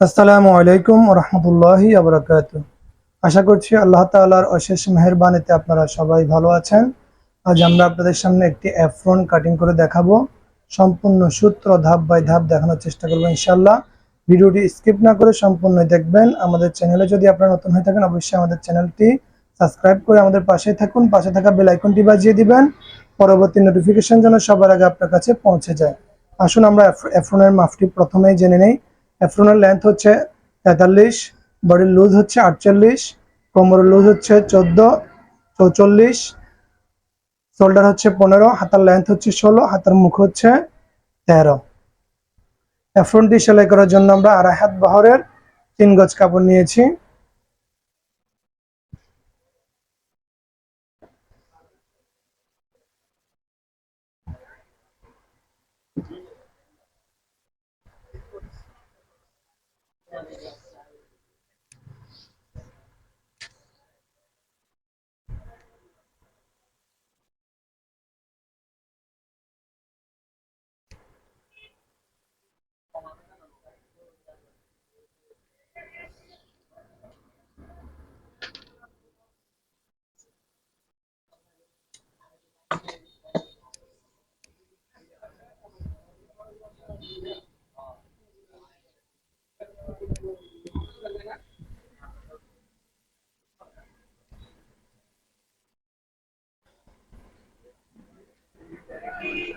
আসসালামু আলাইকুম রহমতুল্লাহি আবরাকাত আশা করছি আল্লাহ তাআলার অশেষ মেহেরবানিতে আপনারা সবাই ভালো আছেন। আজ আমরা আপনাদের সামনে একটি অ্যাফ্রন কাটিং করে দেখাবো। সম্পূর্ণ সূত্র ধাপ বাই ধাপ দেখানোর চেষ্টা করব ইনশাল্লাহ ভিডিওটি স্কিপ না করে সম্পূর্ণ দেখবেন। আমাদের চ্যানেলে যদি আপনারা নতুন হয়ে থাকেন, অবশ্যই আমাদের চ্যানেলটি সাবস্ক্রাইব করে আমাদের পাশে থাকুন। পাশে থাকা বেল আইকনটি বাজিয়ে দিবেন। পরবর্তী নোটিফিকেশন যেন সবার আগে আপনার কাছে পৌঁছে যায়। আসুন আমরা অ্যাফ্রনের মাপটি প্রথমেই জেনে নেই। অ্যাফ্রনের লেন্থ হচ্ছে তেতাল্লিশ বডির লুজ হচ্ছে আটচল্লিশ কোমরের লুজ হচ্ছে চোদ্দ, চৌচল্লিশ শোল্ডার হচ্ছে পনেরো, হাতার লেন্থ হচ্ছে ষোলো, হাতার মুখ হচ্ছে তেরো। অ্যাফ্রনটি সেলাই করার জন্য আমরা আড়াই হাত বহরের তিন গজ কাপড় নিয়েছি।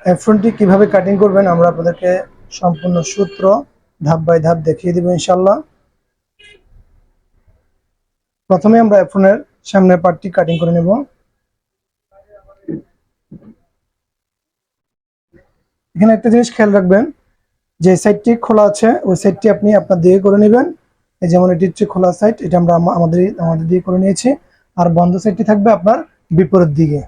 অ্যাফ্রনটি কীভাবে কাটিং করবেন, আমরা আপনাদেরকে সম্পূর্ণ সূত্র ধাপ বাই ধাপ দেখিয়ে দিব ইনশাল্লাহ প্রথমে আমরা অ্যাফ্রনের সামনের পার্টটি কাটিং করে নেব। এখানে একটা জিনিস খেয়াল রাখবেন, যে সাইডটি খোলা আছে, ওই সাইডটি আপনি আপনার দিয়ে করে নেবেন। এই যেমন এটি হচ্ছে খোলা সাইড এটা আমরা আমাদের আমাদের দিয়ে করে নিয়েছি। আর বন্ধ সাইডটি থাকবে আপনার বিপরীত দিকে।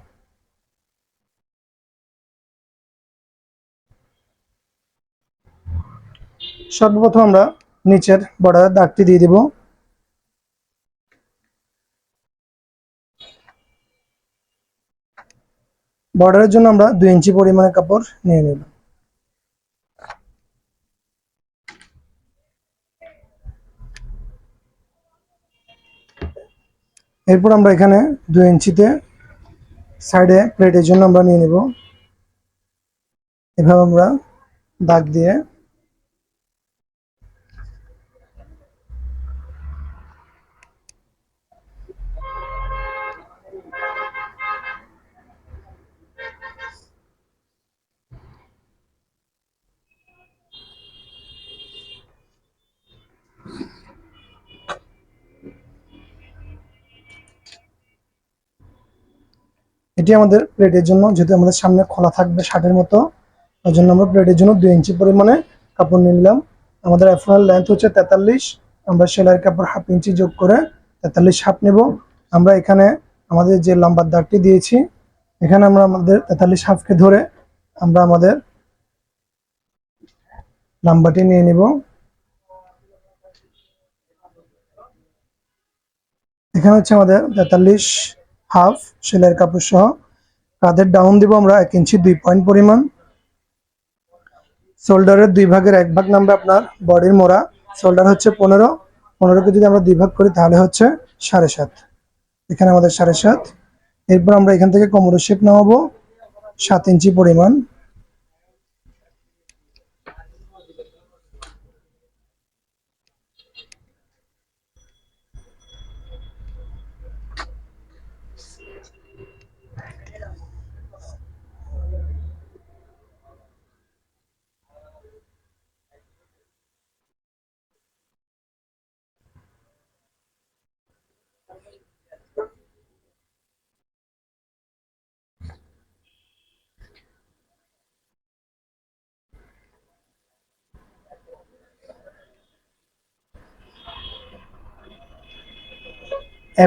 সর্বপ্রথম আমরা নিচের বর্ডারের দাগটি দিয়ে দিব। বর্ডারের জন্য আমরা দুই ইঞ্চি পরিমাণে কাপড় নিয়ে নেব। এরপর আমরা এখানে দুই ইঞ্চিতে সাইডে প্লেটের জন্য আমরা নিয়ে নেব। এভাবে আমরা দাগ দিয়ে এটি আমাদের প্লেটের জন্য, যেহেতু আমাদের সামনে খোলা থাকবে শার্টের মতো ওই জন্য আমরা প্লেটের জন্য দুই ইঞ্চি পরিমাণে কাপড় নিয়ে নিলাম। আমাদের অ্যাফোনাল লেন্থ হচ্ছে তেতাল্লিশ, আমরা সেলাইয়ের কাপড় হাফ ইঞ্চি যোগ করে তেতাল্লিশ হাফ নেব। আমরা এখানে আমাদের যে লম্বার দাগটি দিয়েছি, এখানে আমরা আমাদের তেতাল্লিশ হাফকে ধরে আমরা আমাদের লম্বাটি নিয়ে নিব। এখানে হচ্ছে আমাদের তেতাল্লিশ হাফ সেলাইয়ের কাপড় সহ। কাঁধের ডাউন দিব আমরা এক ইঞ্চি দুই পয়েন্ট পরিমাণ। শোল্ডারের দুই ভাগের এক ভাগ নামবে আপনার বডির মোড়া। শোল্ডার হচ্ছে পনেরো। পনেরোকে যদি আমরা দুই ভাগ করি, তাহলে হচ্ছে সাড়ে সাত। এখানে আমাদের সাড়ে সাত। এরপর আমরা এখান থেকে কোমরের শেপ নামাবো। সাত ইঞ্চি পরিমাণ।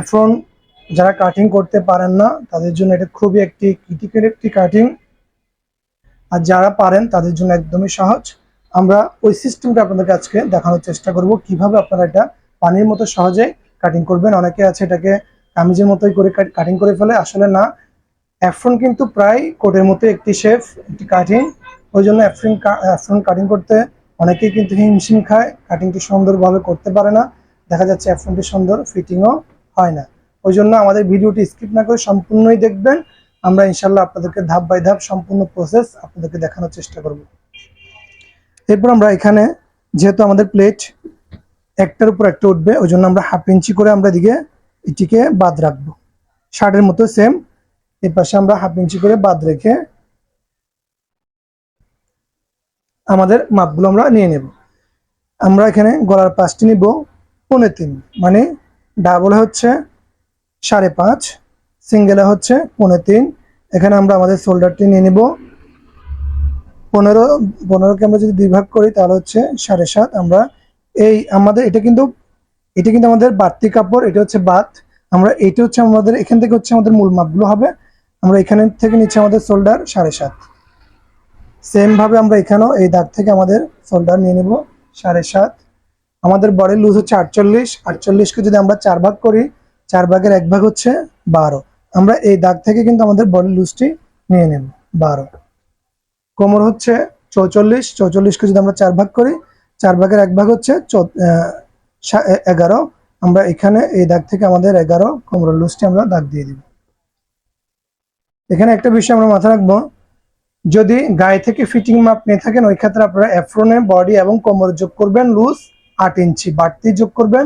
এখন যারা কাটিং করতে পারেন না, তাদের জন্য এটা খুবই একটি ক্রিটিক্যাল একটি কাটিং আর যারা পারেন, তাদের জন্য একদমই সহজ। আমরা ওই সিস্টেমটা আপনাদেরকে আজকে দেখানোর চেষ্টা করব, কীভাবে আপনারা এটা পানির মতো সহজে কাটিং করবেন। অনেকে আছে এটাকে কামিজের মতোই করে কাটিং করে ফেলে। আসলে না অ্যাফ্রন কিন্তু প্রায় কোটের মতো একটি শেফ একটি কাটিং ওই জন্য অ্যাফ্রন অ্যাফ্রন কাটিং করতে অনেকেই কিন্তু হিমশিম খায়। কাটিংটি সুন্দরভাবে করতে পারে না। দেখা যাচ্ছে অ্যাফ্রনটি সুন্দর ফিটিংও হয় না। ওই জন্য আমাদের ভিডিওটি স্কিপ না করে সম্পূর্ণই দেখবেন। আমরা ইনশাল্লাহ আপনাদেরকে ধাপ বাই ধাপ সম্পূর্ণ প্রসেস আপনাদেরকে দেখানোর চেষ্টা করব। এরপর আমরা এখানে, যেহেতু আমাদের প্লেট একটার উপর একটা উঠবে ওই জন্য আমরা হাফ ইঞ্চি করে আমরা এদিকে এটিকে বাদ রাখব। শার্টের মতো সেম এর পাশে আমরা হাফ ইঞ্চি করে বাদ রেখে আমাদের মাপগুলো আমরা নিয়ে নেব। আমরা এখানে গলার পাঁচটি নিব পৌনে তিন মানে ডাবল হচ্ছে সাড়ে পাঁচ, সিঙ্গেলে হচ্ছে পৌনে তিন। এখানে আমরা আমাদের শোল্ডারটি নিয়ে নিব। পনেরো, পনেরোকে আমরা যদি দুই ভাগ করি তাহলে হচ্ছে সাড়ে সাত। আমরা এই আমাদের, এটা কিন্তু এটা কিন্তু আমাদের বাড়তি কাপড়, এটা হচ্ছে বাত। আমরা এটা হচ্ছে আমাদের, এখান থেকে হচ্ছে আমাদের মূল মাপগুলো হবে। আমরা এখানে থেকে নিচ্ছে আমাদের শোল্ডার সাড়ে সাত। সেম ভাবে আমরা এখানেও এই দাগ থেকে আমাদের শোল্ডার নিয়ে নেব সাড়ে সাত। আমাদের বডির লুজ হচ্ছে আটচল্লিশ। আটচল্লিশকে যদি আমরা চার ভাগ করি, চার ভাগের এক ভাগ হচ্ছে বারো। আমরা এই দাগ থেকে কিন্তু আমাদের বডির লুজটি নিয়ে নেব, বারো। কোমর হচ্ছে চৌচল্লিশ। চৌচল্লিশকে যদি আমরা চার ভাগ করি, চার ভাগের এক ভাগ হচ্ছে এগারো। আমরা এখানে এই দাগ থেকে আমাদের এগারো কোমরের লুজটি আমরা দাগ দিয়ে দিব। এখানে একটা বিষয় আমরা মাথায় রাখব। যদি গায়ে থেকে ফিটিং মাপ নিয়ে থাকেন, ওই ক্ষেত্রে আপনারা অ্যাফ্রনে বডি এবং কোমর যোগ করবেন লুজ আট ইঞ্চি বাড়তি যোগ করবেন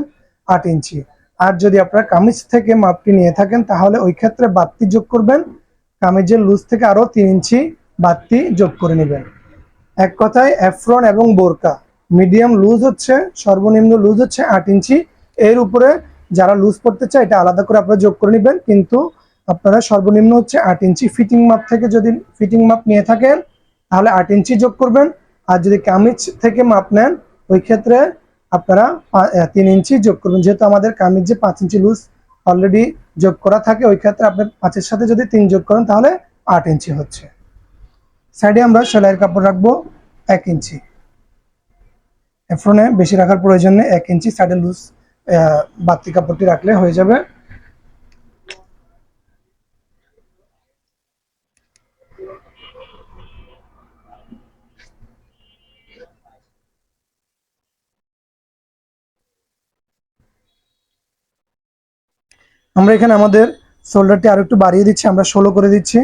আট ইঞ্চি। আর যদি আপনারা কামিজ থেকে মাপটি নিয়ে থাকেন, তাহলে ওই ক্ষেত্রে বাড়তি যোগ করবেন। কামিজের লুজ থেকে আরও তিন ইঞ্চি বাড়তি যোগ করে নেবেন। এক কথায় অ্যাফ্রন এবং বোরকা। মিডিয়াম লুজ হচ্ছে, সর্বনিম্ন লুজ হচ্ছে আট ইঞ্চি। এর উপরে যারা লুজ পড়তে চায়, এটা আলাদা করে আপনারা যোগ করে নেবেন। কিন্তু আপনারা সর্বনিম্ন হচ্ছে আট ইঞ্চি ফিটিং মাপ থেকে যদি ফিটিং মাপ নিয়ে থাকেন, তাহলে আট ইঞ্চি যোগ করবেন। আর যদি কামিজ থেকে মাপ নেন, ওই ক্ষেত্রে আপনারা তিন ইঞ্চি যোগ করবেন। যেহেতু আমাদের কামিজ যে পাঁচ ইঞ্চি লুজ অলরেডি যোগ করা থাকে, ওই ক্ষেত্রে আপনি পাঁচের সাথে যদি তিন যোগ করেন, তাহলে আট ইঞ্চি হচ্ছে। সাইডে আমরা সেলাইয়ের কাপড় রাখব, এক ইঞ্চি। এফ্রনে বেশি রাখার প্রয়োজন নেই, এক ইঞ্চি সাইডে লুজ বাতি কাপড়টি রাখলে হয়ে যাবে। আমরা এখানে আমাদের শোল্ডারটি আরও একটু বাড়িয়ে দিচ্ছি, আমরা ষোলো করে দিচ্ছি।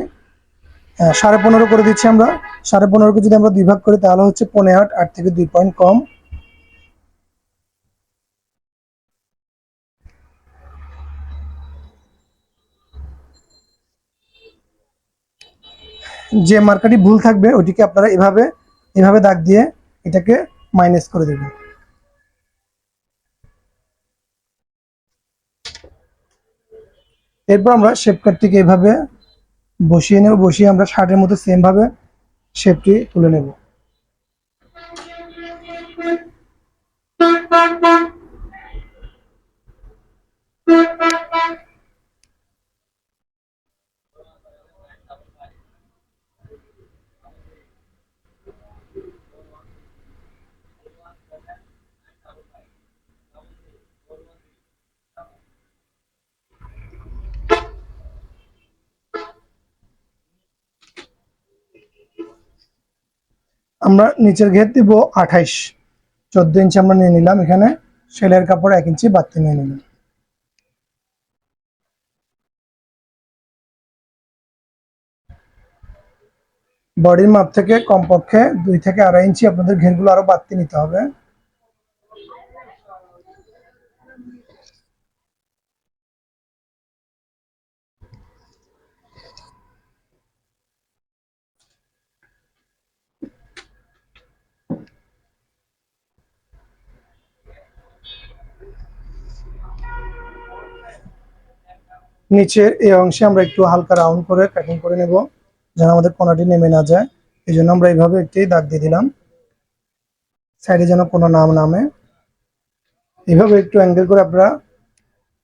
সাড়ে পনেরো করে দিচ্ছি আমরা। সাড়ে পনেরোকে যদি আমরা দুই ভাগ করি, তাহলে হচ্ছে পনেরো আট আট থেকে দুই পয়েন্ট কম। যে মার্কাটি ভুল থাকবে ওটিকে আপনারা এভাবে এভাবে দাগ দিয়ে এটাকে মাইনাস করে দেবেন। এরপর আমরা শেপ কাটটিকে এভাবে বসিয়ে নেব। বসিয়ে আমরা শার্টের মতো সেম ভাবে শেপটি তুলে নেব। আমরা নিচের ঘের দিব আঠাইশ। চোদ্দ ইঞ্চি আমরা নিয়ে নিলাম এখানে। সেলের কাপড় এক ইঞ্চি বাড়তি নিয়ে নিলাম। বডির মাপ থেকে কমপক্ষে দুই থেকে আড়াই ইঞ্চি আপনাদের ঘেরগুলো আরও বাড়তি নিতে হবে। নিচের এই অংশে আমরা একটু হালকা রাউন্ড করে কাটিং করে নেব, যেন আমাদের কোনাটি নেমে না যায়। এই জন্য আমরা এইভাবে একটি দাগ দিয়ে দিলাম। সাইডে যেন কোনো নাম নামে। এইভাবে একটু অ্যাঙ্গেল করে আপনারা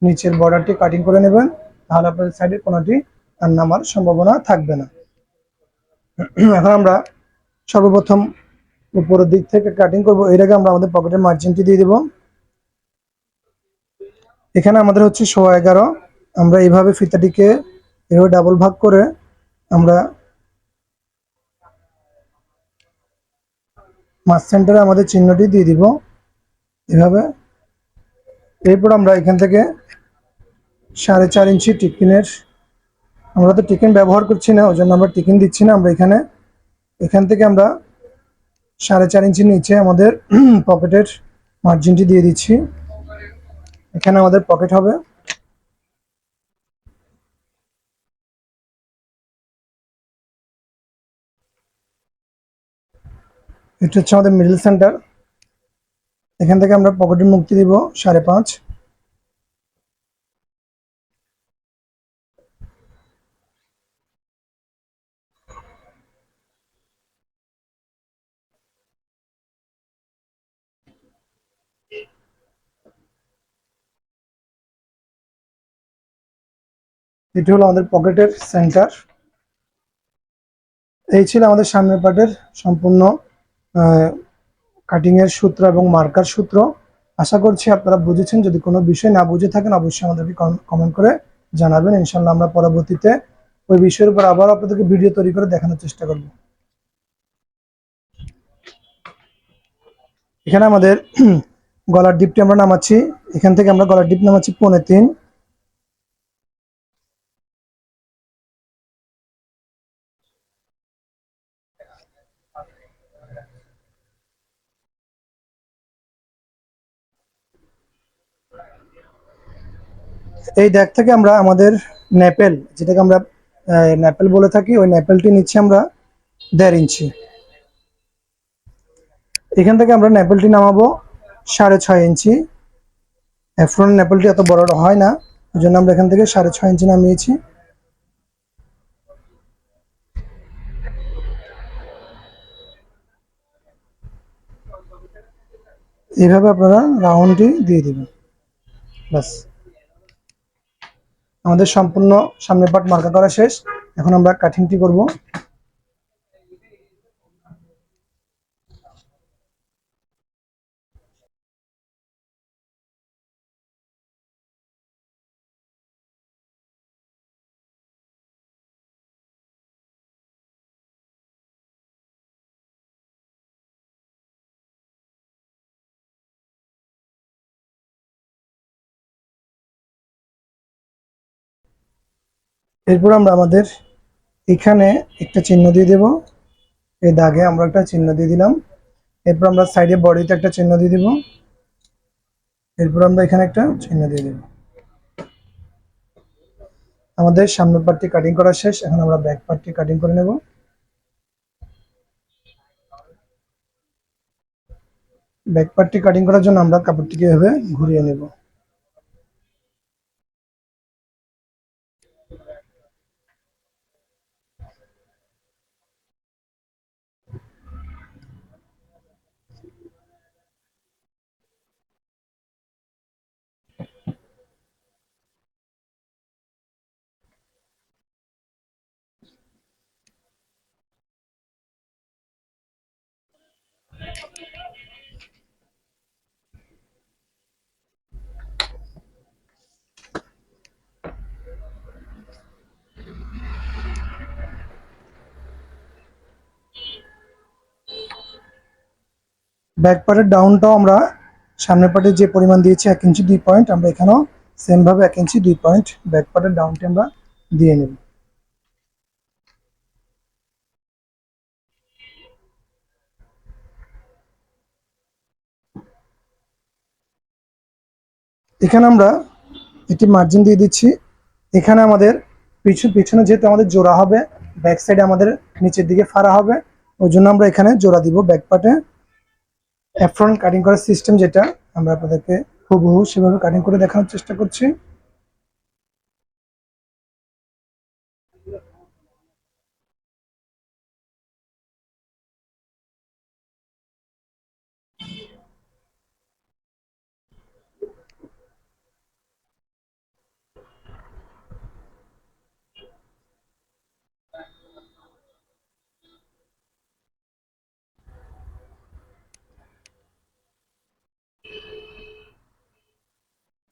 নিচের বর্ডারটি কাটিং করে নেবেন, তাহলে আপনাদের সাইডে কোনাটি আর নামার সম্ভাবনা থাকবে না। এখন আমরা সর্বপ্রথম উপরের দিক থেকে কাটিং করব। এর আগে আমরা আমাদের পকেটের মার্জিনটি দিয়ে দেব। এখানে আমাদের হচ্ছে সোয়া এগারো। আমরা এইভাবে ফিতাটিকে এভাবে ডাবল ভাগ করে আমরা মাছ সেন্টারে আমাদের চিহ্নটি দিয়ে দিব। এভাবে। এরপর আমরা এখান থেকে সাড়ে চার ইঞ্চি টিকিনের, আমরা তো টিকিন ব্যবহার করছি না ওই জন্য আমরা টিকিন দিচ্ছি না, আমরা এখানে, এখান থেকে আমরা সাড়ে চার ইঞ্চি নিচে আমাদের পকেটের মার্জিনটি দিয়ে দিচ্ছি। এখানে আমাদের পকেট হবে। এটা হচ্ছে আমাদের মিডল সেন্টার এখান থেকে আমরা পকেটের মুক্তি দিব সাড়ে পাঁচ। এটি হলো আমাদের পকেটের সেন্টার এই ছিল আমাদের সামনের পার্টের সম্পূর্ণ কাটিং এর সূত্র এবং মার্কার সূত্র। আশা করছি আপনারা বুঝেছেন। যদি কোনো বিষয় না বুঝে থাকেন, অবশ্যই আমাদেরকে কমেন্ট করে জানাবেন। ইনশাল্লাহ আমরা পরবর্তীতে ওই বিষয়ের উপর আবার আপনাদেরকে ভিডিও তৈরি করে দেখানোর চেষ্টা করব। এখানে আমাদের গলার ডিপটি আমরা নামাচ্ছি। এখান থেকে আমরা গলার ডিপ নামাচ্ছি পৌনে তিন। এই দেখ থেকে আমরা আমাদের ন্যাপেল যেটাকে আমরা ন্যাপেল বলে থাকি, ওই ন্যাপেলটি নিচ্ছি আমরা দেড় ইঞ্চি। এখান থেকে আমরা ন্যাপেলটি নামাবো সাড়ে ছয় ইঞ্চি। এফ্রন ন্যাপেলটি এত বড় হয় না ওই জন্য আমরা এখান থেকে সাড়ে ছয় ইঞ্চি নামিয়েছি। এইভাবে আপনারা রাউন্ডটি দিয়ে দেবেন। ব্যাস। আমাদের সম্পূর্ণ সামনের পাট মার্কা করা শেষ। এখন আমরা কাটিংটি করব। এরপর আমরা আমাদের এখানে একটা চিহ্ন দিয়ে দেব। এই দাগে আমরা একটা চিহ্ন দিয়ে দিলাম। এরপর আমরা সাইডে বডিতে একটা চিহ্ন দিয়ে দেব। এরপর আমরা এখানে একটা চিহ্ন দিয়ে দেব। আমাদের সামনের পার্টটি কাটিং করা শেষ। এখন আমরা ব্যাক পার্টটি কাটিং করে নেব। ব্যাক পার্টটি কাটিং করার জন্য আমরা কাপড়টিকে এভাবে ঘুরিয়ে নেব। ব্যাক পার্টের ডাউনটাও আমরা সামনের পার্টে যে পরিমাণ দিয়েছি এক ইঞ্চি দুই পয়েন্ট, আমরা এখানেও সেম ভাবে এক ইঞ্চি দুই পয়েন্ট ব্যাক পার্টের ডাউনটি আমরা দিয়ে নেব। এখানে আমরা একটি মার্জিন দিয়ে দিচ্ছি। এখানে আমাদের পিছু, পিছনে যেহেতু আমাদের জোড়া হবে ব্যাক সাইডে আমাদের নিচের দিকে ফাড়া হবে, ওই জন্য আমরা এখানে জোড়া দিব ব্যাক পার্টে অ্যাফ্রন কাটিং করার সিস্টেম যেটা আমরা আপনাদেরকে হুবহু সেভাবে কাটিং করে দেখানোর চেষ্টা করছি।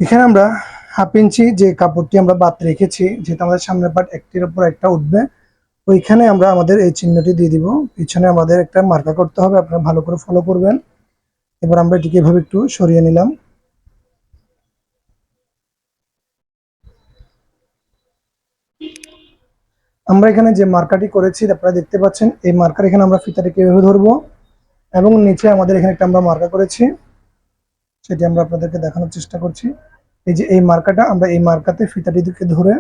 এখানে আমরা হাফ ইঞ্চি যে কাপড়টি আমরা বাদ রেখেছি যেহেতু আমাদের সামনের পার্ট একটির উপর একটা উঠবে, ওইখানে আমরা আমাদের এই চিহ্নটি দিয়ে দিব। পিছনে আমাদের একটা মার্কা করতে হবে, আপনারা ভালো করে ফলো করবেন। এবার আমরা এটিকে এভাবে একটু সরিয়ে নিলাম। আমরা এখানে যে মার্কাটি করেছি আপনারা দেখতে পাচ্ছেন, এই মার্কার এখানে আমরা ফিতাটিকে এভাবে ধরবো, এবং নিচে আমাদের এখানে একটা আমরা মার্কা করেছি, সেটি আমরা আপনাদেরকে দেখানোর চেষ্টা করছি। এই যে এই মার্কাটা, আমরা এই মার্কাতে ফিতাটিকে ধরে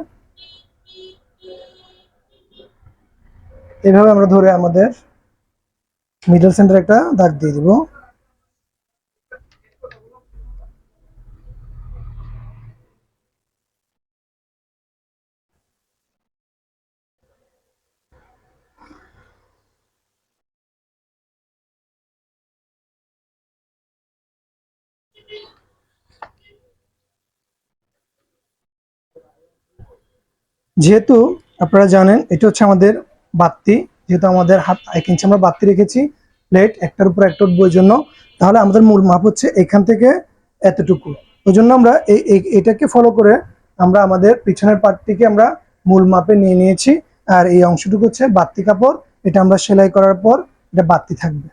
এভাবে আমরা ধরে আমাদের মিডল সেন্টার একটা দাগ দিয়ে দিব। যেহেতু আপনারা জানেন, এটা হচ্ছে আমাদের বাত্তি। যেহেতু আমাদের হাত এক ইঞ্চি আমরা বাত্তি রেখেছি প্লেট একটার উপর একটা উঠবো জন্য। তাহলে আমাদের মূল মাপ হচ্ছে এখান থেকে এতটুকু। ওই জন্য আমরা এই এটাকে ফলো করে আমরা আমাদের পিছনের পার্টটিকে আমরা মূল মাপে নিয়ে নিয়েছি। আর এই অংশটুকু হচ্ছে বাত্তি কাপড়। এটা আমরা সেলাই করার পর এটা বাত্তি থাকবে।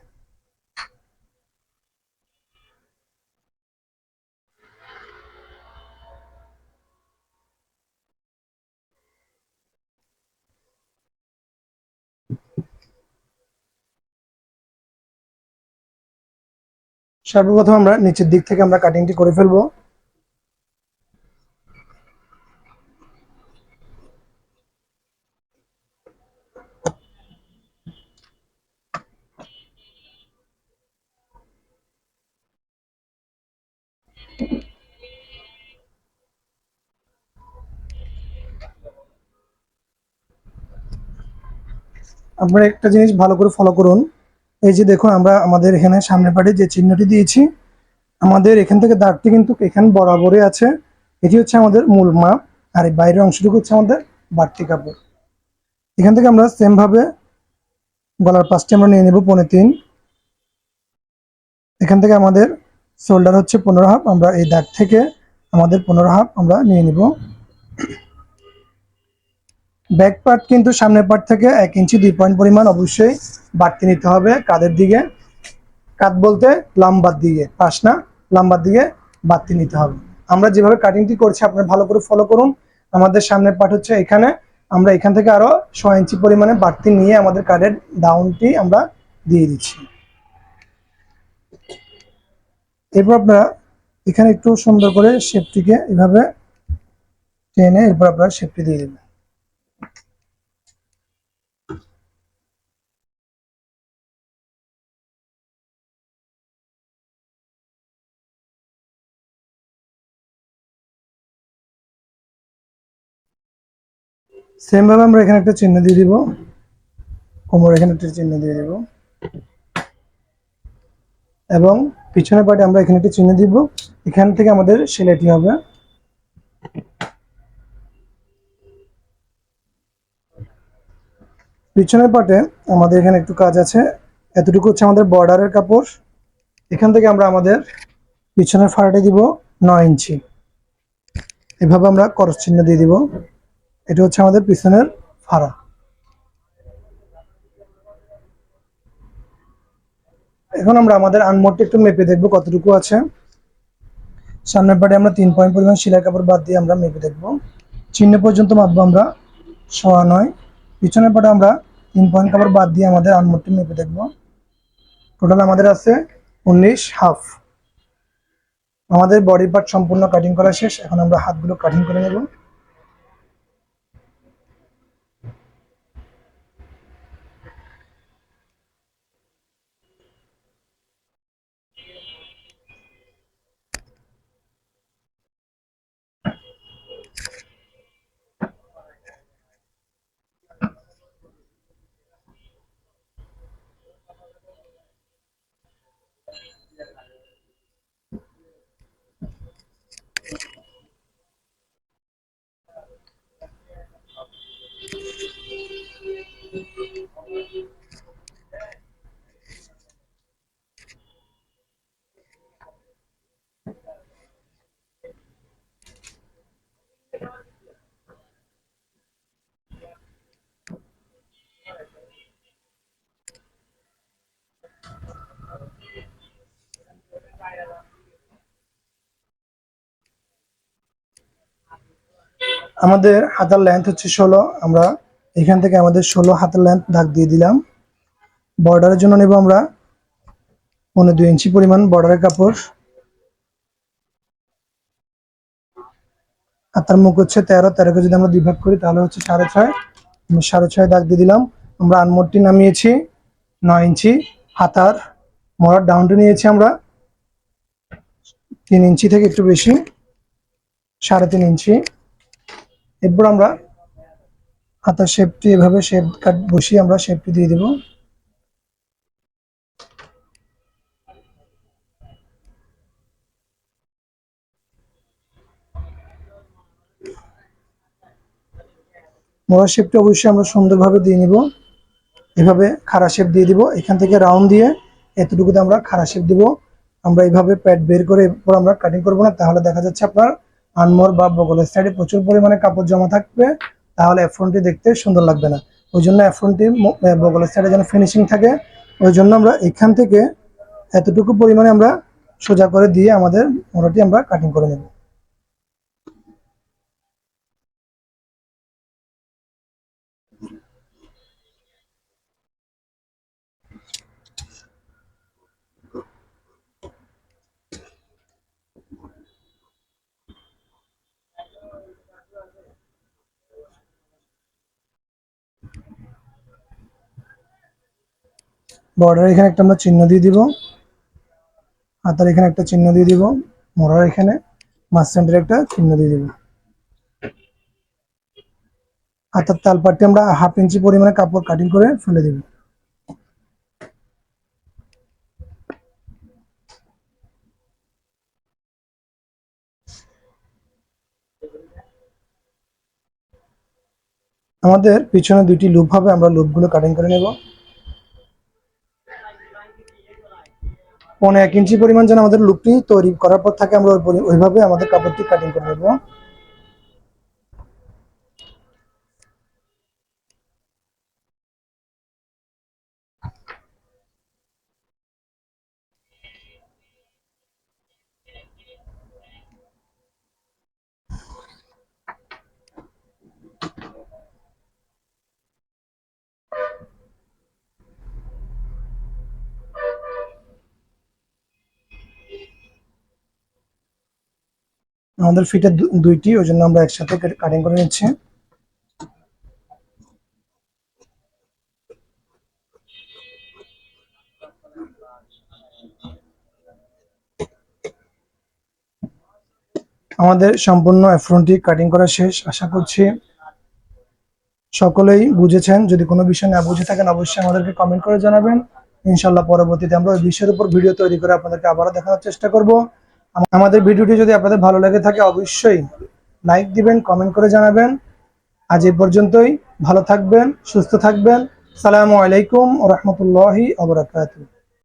সর্বপ্রথম আমরা নিচের দিক থেকে আমরা কাটিংটি করে ফেলব। আপনারা একটা জিনিস ভালো করে ফলো করুন। এই যে দেখুন আমরা আমাদের এখানে সামনের পাটে যে চিহ্নটি দিয়েছি, আমাদের এখান থেকে দাগটি কিন্তু এখানে বরাবরই আছে। এটি হচ্ছে আমাদের মূল মাপ, আর এই বাইরের অংশটুকু হচ্ছে আমাদের বাড়তি কাপড়। এখান থেকে আমরা সেম ভাবে গলার পাশটি আমরা নিয়ে নেব পনেরো তিন। এখান থেকে আমাদের শোল্ডার হচ্ছে পনেরো হাফ, আমরা এই দাগ থেকে আমাদের পনেরো হাফ আমরা নিয়ে নিব। ব্যাক পার্ট কিন্তু সামনের পার্ট থেকে এক ইঞ্চি দুই পয়েন্ট পরিমাণ অবশ্যই বাড়তি নিতে হবে কাদের দিকে। কাত বলতে লম্বার দিকে, পাশ না, লম্বার দিকে বাড়তি নিতে হবে। আমরা যেভাবে কাটিংটি করছি, আপনারা ভালো করে ফলো করুন। আমাদের সামনের পার্ট হচ্ছে এখানে। আমরা এখান থেকে আরও ছয় ইঞ্চি পরিমাণে বাড়তি নিয়ে আমাদের কার্ডের ডাউনটি আমরা দিয়ে দিচ্ছি। এরপর আপনারা এখানে একটু সুন্দর করে শেপটিকে এভাবে টেনে এরপর আপনারা শেপটি দিয়ে দেবেন। সেম ভাবে আমরা এখানে একটা চিহ্ন দিয়ে দিব। কোমর এখানে একটা চিহ্ন দিয়ে দিব। এবং পিছনের পাটে আমরা এখানে একটা চিহ্ন দিব। এখান থেকে আমাদের সেলাইটি হবে। পিছনের পাটে আমাদের এখানে একটু কাজ আছে। এতটুকু হচ্ছে আমাদের বর্ডারের কাপড়। এখান থেকে আমরা আমাদের পিছনের ফাড়াটি দিব নয় ইঞ্চি। এভাবে আমরা করস চিহ্ন দিয়ে দিব। এটা হচ্ছে আমাদের পিছনের ফাড়া। এখন আমরা আমাদের আনমোডটা একটু মেপে দেখব কতটুকু আছে। সামনের পাটে আমরা তিন পয়েন্ট পরিমাণ সেলাই কাপড় বাদ দিয়ে আমরা মেপে দেখব। চিহ্ন পর্যন্ত মাপবো আমরা, সোয়া নয়। পিছনের পাটে আমরা তিন পয়েন্ট কাপড় বাদ দিয়ে আমাদের আনমোডটি মেপে দেখব। টোটাল আমাদের আছে উনিশ হাফ। আমাদের বডি পার্ট সম্পূর্ণ কাটিং করা শেষ, এখন আমরা হাতগুলো কাটিং করে নেব। আমাদের হাতার লেন্থ হচ্ছে ষোলো। আমরা এখান থেকে আমাদের ষোলো হাতের লেন্থ দাগ দিয়ে দিলাম। বর্ডারের জন্য নেব আমরা পনেরো দুই ইঞ্চি পরিমাণ বর্ডারের কাপড়। হাতার মুখ হচ্ছে তেরো। তেরোকে যদি আমরা দুই ভাগ করি, তাহলে হচ্ছে সাড়ে ছয়। সাড়ে ছয় দাগ দিয়ে দিলাম। আমরা আনমোডটি নামিয়েছি। নয় ইঞ্চি হাতার মরার ডাউনটি নিয়েছি আমরা। তিন ইঞ্চি থেকে একটু বেশি, সাড়ে তিন ইঞ্চি। এরপর আমরা হাতার শেপটি এভাবে শেপ কাট বসিয়ে আমরা শেপটি দিয়ে দেব। মোড়া শেপটি অবশ্যই আমরা সুন্দরভাবে দিয়ে নিব। এভাবে খাড়া শেপ দিয়ে দিব। এখান থেকে রাউন্ড দিয়ে এতটুকুতে আমরা খাড়া শেপ দিব। আমরা এইভাবে প্যাড বের করে এরপর আমরা কাটিং করব না, তাহলে দেখা যাচ্ছে আপনার আনমোর বা বগলের সাইডে প্রচুর পরিমাণে কাপড় জমা থাকবে, তাহলে অ্যাফ্রনটি দেখতে সুন্দর লাগবে না। ওই জন্য অ্যাফ্রনটি বগলের সাইডে যেন ফিনিশিং থাকে, ওই জন্য আমরা এখান থেকে এতটুকু পরিমাণে আমরা সোজা করে দিয়ে আমাদের মোড়াটি আমরা কাটিং করে নেব। বর্ডার এখানে একটা আমরা চিহ্ন দিয়ে দিব। হাতার এখানে একটা চিহ্ন দিয়ে দিব। মোড়ার এখানে মাছ সেন্টারে একটা চিহ্ন দিয়ে দিব। হাতার তালপাটটি আমরা হাফ ইঞ্চি পরিমাণে কাপড় কাটিং করে ফেলে দিব। আমাদের পিছনে দুইটি লুপ হবে, আমরা লুপগুলো কাটিং করে নেব। পনেরো এক ইঞ্চি পরিমাণ যেন আমাদের লুপটি তৈরি করার পর থাকে, আমরা ওইভাবে আমাদের কাপড়টি কাটিং করে নেব। আমাদের ফিটের দুইটি ওই জন্য আমরা একসাথে কাটিং করে নিচ্ছি। আমাদের সম্পূর্ণ অ্যাফ্রনটি কাটিং করা শেষ, আশা করছি সকলেই বুঝেছেন। যদি কোনো বিষয় না বুঝে থাকেন, অবশ্যই আমাদেরকে কমেন্ট করে জানাবেন। ইনশাল্লাহ পরবর্তীতে আমরা ওই বিষয়ের উপর ভিডিও তৈরি করে আপনাদেরকে আবারও দেখানোর চেষ্টা করব। আমাদের ভিডিওটি যদি আপনাদের ভালো লাগে থাকে, অবশ্যই লাইক দিবেন কমেন্ট করে জানাবেন। আজ এ পর্যন্তই। ভালো থাকবেন, সুস্থ থাকবেন। সালামু আলাইকুম রহমতুল্লাহি আবরাকাতুহ